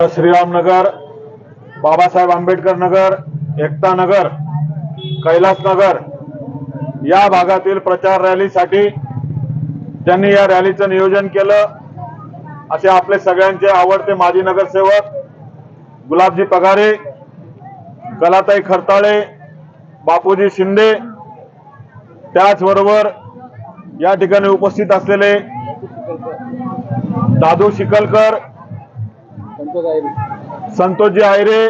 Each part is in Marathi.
श्रीराम नगर बाबासाहेब आंबेडकर नगर एकता नगर कैलास नगर या भागातील प्रचार रॅलीसाठी ज्यांनी या रॅलीचं नियोजन केलं असे आपले सगळ्यांचे आवडते माजी नगरसेवक गुलाबजी पगारे कलाताई खरताळे बापूजी शिंदे त्याचबरोबर या ठिकाणी उपस्थित असलेले दादू शिकलकर संतोषजी आयरे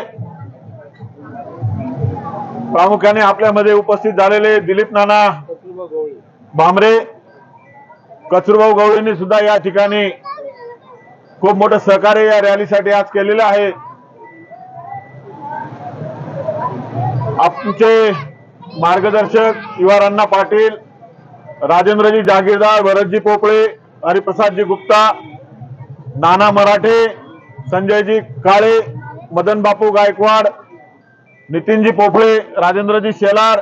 प्रामुख्याने आपल्यामध्ये उपस्थित झालेले दिलीप नाना भामरे कचरूभाऊ गवळींनी सुद्धा या ठिकाणी खूप मोठं सहकार्य या रॅलीसाठी आज केलेलं आहे. आमचे मार्गदर्शक युवारांना पाटील राजेंद्रजी जागीरदार भरतजी पोपळे हरिप्रसादजी गुप्ता नाना मराठे संजयजी काळे मदन बापू गायकवाड नितीनजी पोफळे राजेंद्रजी शेलार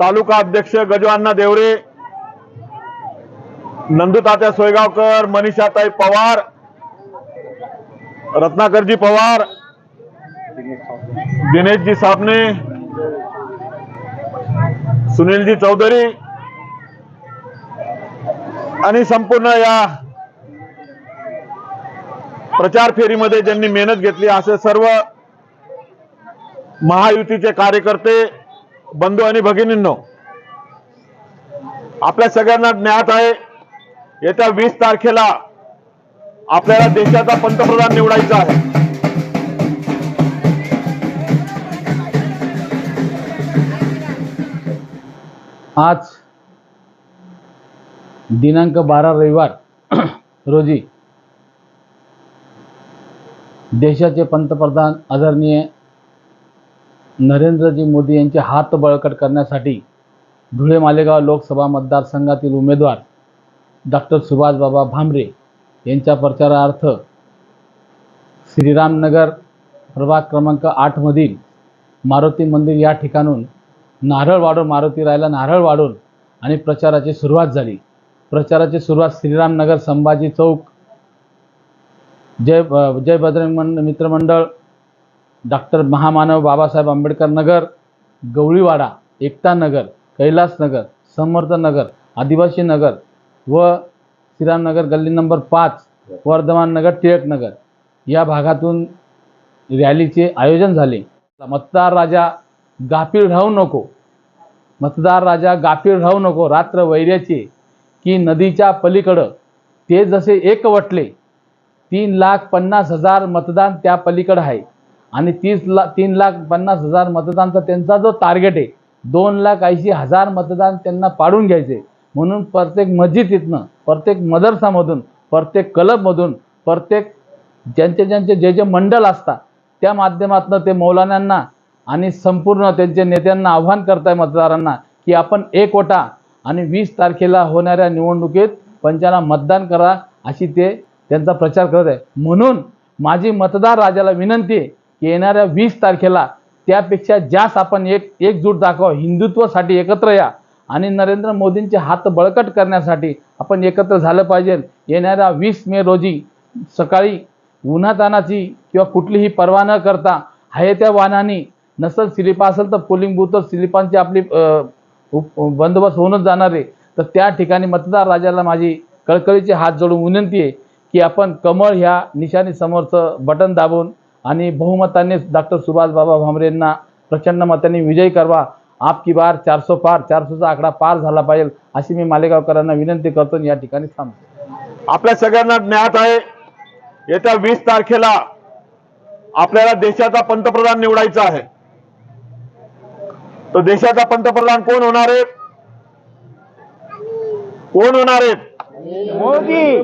तालुका अध्यक्ष गजवान्ना देवरे नंदुतात्या सोयगावकर मनीषाताई पवार रत्नाकरजी पवार दिनेशजी साबणे सुनीलजी चौधरी आणि संपूर्ण या प्रचार फेरीमध्ये ज्यांनी मेहनत घेतली असे सर्व महायुतीचे कार्यकर्ते बंधू आणि भगिनींनो आपल्या सगळ्यांना ज्ञात आहे येत्या वीस तारखेला आपल्याला देशाचा पंतप्रधान निवडायचा आहे. आज दिनांक बारा रविवार रोजी देशाचे पंतप्रधान आदरणीय नरेंद्रजी मोदी यांचे हात बळकट करण्यासाठी धुळे मालेगाव लोकसभा मतदारसंघातील उमेदवार डॉक्टर सुभाषबाबा भामरे यांच्या प्रचारार्थ श्रीरामनगर प्रभाग क्रमांक आठमधील मारुती मंदिर या ठिकाणून नारळ वाढून मारुती रायला नारळ वाढून आणि प्रचाराची सुरुवात झाली. प्रचाराची सुरुवात श्रीरामनगर संभाजी चौक जय जय बजरंग मंड मित्रमंडळ डॉक्टर महामानव बाबासाहेब आंबेडकर नगर गवळीवाडा एकता नगर कैलास नगर समर्थ नगर आदिवासी नगर व श्रीरामनगर गल्ली नंबर पाच वर्धमान नगर टिळकनगर या भागातून रॅलीचे आयोजन झाले. मतदार राजा गाफील राहू नको. मतदार राजा गाफील राहू नको. रात्र वैर्याचे की नदीच्या पलीकडं. ते जसे एकवटले तीन लाख पन्नास हजार मतदान त्या पलीकडं आहे. आणि तीस ला तीन लाख पन्नास हजार मतदानचा त्यांचा जो टार्गेट आहे दोन लाख ऐंशी हजार मतदान त्यांना पाडून घ्यायचे. म्हणून प्रत्येक मस्जिदीतनं प्रत्येक मदरसामधून प्रत्येक क्लबमधून प्रत्येक ज्यांचे ज्यांचे जे जे मंडल असतात त्या माध्यमातून ते मौलान्यांना आणि संपूर्ण त्यांच्या नेत्यांना आव्हान करताय मतदारांना की आपण एक वटा आणि वीस तारखेला होणाऱ्या निवडणुकीत पंचांना मतदान करा अशी ते त्यांचा प्रचार करत आहे. म्हणून माझी मतदार राजाला विनंती आहे की येणाऱ्या वीस तारखेला त्यापेक्षा जास्त आपण एक एकजूट दाखवा. हिंदुत्वासाठी एकत्र या. आणि नरेंद्र मोदींचे हात बळकट करण्यासाठी आपण एकत्र झालं पाहिजे. येणाऱ्या वीस मे रोजी सकाळी उन्हातानाची किंवा कुठलीही पर्वा न करता आहे त्या वाहनाने नसल स्लिपा असेल तर पोलिंग बूथवर स्लिपांची आपली उप- बंदोबस्त होऊनच जाणार आहे. तर त्या ठिकाणी मतदार राजाला माझी कळकळीचे हात जोडून विनंती आहे की आपण कमळ ह्या निशाणी समोरचं बटन दाबून आणि बहुमताने डॉक्टर सुभाष बाबा भामरेंना प्रचंड मताने विजयी करवा. आपकी बार चारसो पार चारसोचा आकडा पार झाला पाहिजे अशी मी मालेगावकरांना विनंती करतो आणि या ठिकाणी थांबतो. आपल्या सगळ्यांना ज्ञात आहे येत्या वीस तारखेला आपल्याला देशाचा पंतप्रधान निवडायचा आहे. तो देशाचा पंतप्रधान कोण होणार आहे कोण होणार आहेत? मोदी.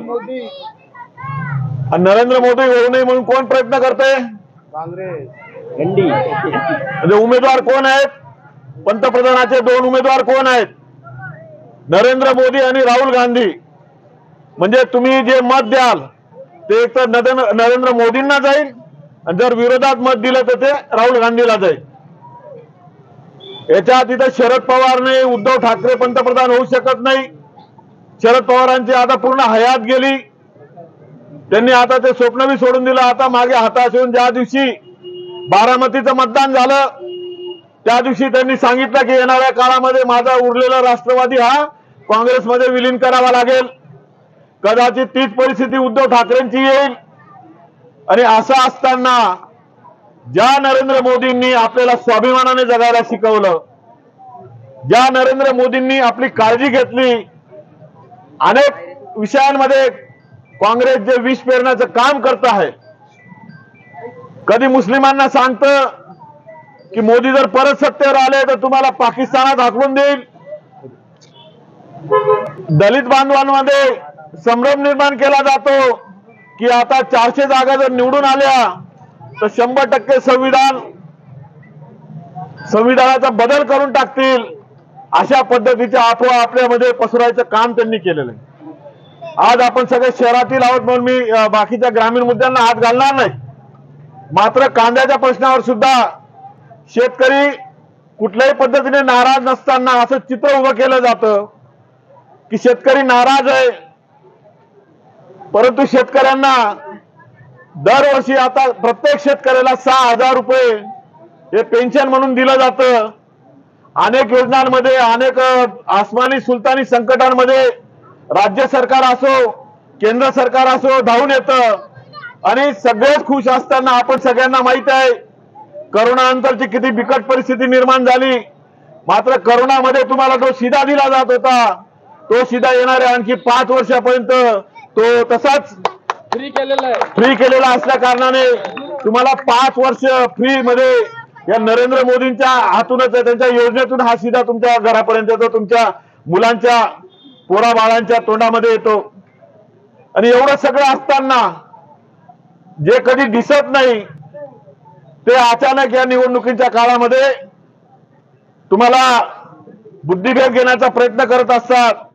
नरेंद्र मोदी होऊ नये म्हणून कोण प्रयत्न करते म्हणजे उमेदवार कोण आहेत? पंतप्रधानाचे दोन उमेदवार कोण आहेत? नरेंद्र मोदी आणि राहुल गांधी. म्हणजे तुम्ही जे मत द्याल ते एक तर नरेंद्र मोदींना जाईल आणि जर विरोधात मत दिलं तर ते राहुल गांधीला जाईल. याच्या तिथं शरद पवार नाही उद्धव ठाकरे पंतप्रधान होऊ शकत नाही. शरद पवारांची आता पूर्ण हयात गेली. त्यांनी आता ते स्वप्न बी सोडून दिलं. आता मागे हाताश येऊन ज्या दिवशी बारामतीचं मतदान झालं त्या दिवशी त्यांनी सांगितलं की येणाऱ्या काळामध्ये माझा उरलेला राष्ट्रवादी हा काँग्रेसमध्ये विलीन करावा लागेल. कदाचित तीच परिस्थिती उद्धव ठाकरेंची येईल. आणि असं असताना ज्या नरेंद्र मोदींनी आपल्याला स्वाभिमानाने जगायला शिकवलं ज्या नरेंद्र मोदींनी आपली काळजी घेतली अनेक विषयांमध्ये काँग्रेस जे विष पेरण्याचं काम करत आहे कधी मुस्लिमांना सांगतं की मोदी जर परत सत्तेवर आले तर तुम्हाला पाकिस्तानात हाकलून देईल. दलित बांधवांमध्ये संभ्रम निर्माण केला जातो की आता चारशे जागा जर निवडून आल्या तर शंभर टक्के संविधान संविधानाचा बदल करून टाकतील. अशा पद्धतीच्या अफवा आपल्यामध्ये पसरायचं काम त्यांनी केलेलं आहे. आज आपण सगळे शहरातील आहोत म्हणून मी बाकीच्या ग्रामीण मुद्द्यांना हात घालणार नाही. मात्र कांद्याच्या प्रश्नावर सुद्धा शेतकरी कुठल्याही पद्धतीने नाराज नसताना असं चित्र उभं केलं जातं की शेतकरी नाराज आहे. परंतु शेतकऱ्यांना दरवर्षी आता प्रत्येक शेतकऱ्याला सहा हजार रुपये हे पेन्शन म्हणून दिलं जातं. अनेक योजनांमध्ये अनेक आसमानी सुलतानी संकटांमध्ये राज्य सरकार असो केंद्र सरकार असो धावून येतं. आणि सगळेच खुश असताना आपण सगळ्यांना माहीत आहे करोना नंतरची किती बिकट परिस्थिती निर्माण झाली. मात्र करोनामध्ये तुम्हाला तो शिधा दिला जात होता तो शिधा येणाऱ्या आणखी पाच वर्षापर्यंत तो तसाच फ्री केलेलं आहे. फ्री केलेला असल्या कारणाने तुम्हाला पाच वर्ष फ्री मध्ये या नरेंद्र मोदींच्या हातूनच आहे, त्यांच्या योजनेतून हा सीधा तुमच्या घरापर्यंत येतो तुमच्या मुलांच्या पोरा बाळांच्या तोंडामध्ये येतो. आणि एवढं सगळं असताना जे कधी दिसत नाही ते अचानक या निवडणुकीच्या काळामध्ये तुम्हाला बुद्धिभेद घेण्याचा प्रयत्न करत असतात.